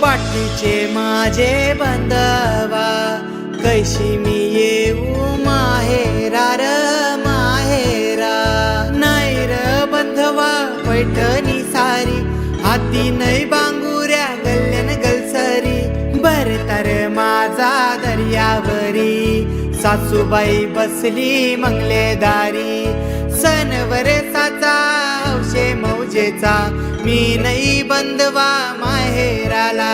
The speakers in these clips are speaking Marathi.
बाटलीचे माझे बंधवा कैशी मी येऊ माहेरा र माहेरा. नाही र बंधवा पैठणी सारी हाती नाही बांगुऱ्या गल्ल्यान गलसरी. बर तर माझा दर्यावरी सासूबाई बसली मंगलेदारी. सणवरे सा मौजेचा मी नाही बंधवा माहेराला.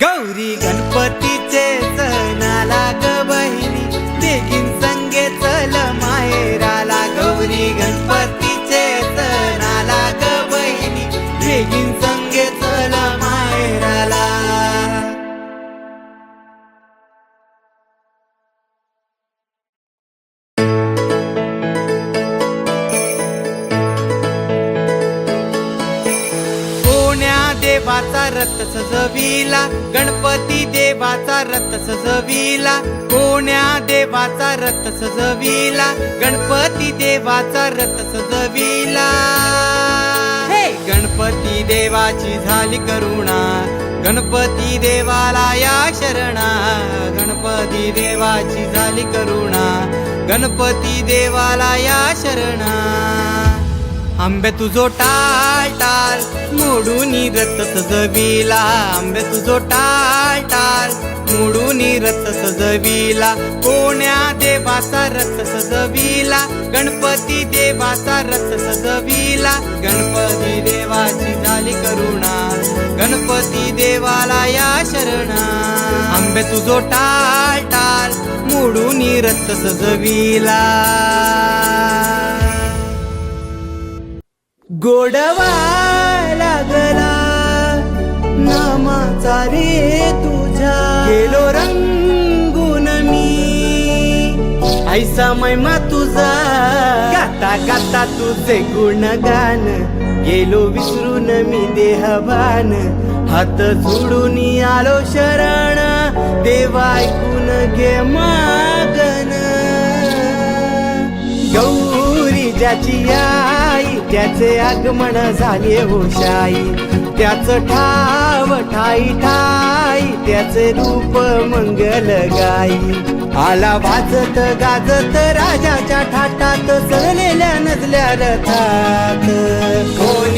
गौरी गणपतीचे सणाला ग कोण्या देवाचा रथ सजविला. गणपती देवाचा रथ सजविला. कोण्या देवाचा रथ सजविला. गणपती देवाचा रथ सजविला. हे! गणपती देवाची झाली करुणा. गणपती देवाला या शरणा. गणपती देवाची झाली करुणा. गणपती देवाला या शरणा. आंबे तुझो टाळ टाळ. मोडून रथ सजविला आंबे तुझो टाळ. टाळ मोडून रथ सजविला कोण्या देवाचा रथ सजविला गणपती देवाचा रथ सजविला गणपती देवाची झाली करुणा. गणपती देवाला या शरणा आंबे तुझो टाळ. टाळ मोडून रथ सजविला गोडवा लागला. नामाचा रे तुझा. गेलो रंगून मी. ऐसा मैमा तुझा. गाता गाता तुझे गुणगान. गेलो विसरून मी देहवान. हात झुडून आलो शरण. देवा ऐकून घे मा त्याची आई त्याचे आगमन झाले होशाई त्याच ठाव ठाई ठाई त्याचे रूप मंगल गाई. आला वाजत गाजत राजाच्या ठाटात सरलेल्या नजल्या रथात. कोण्या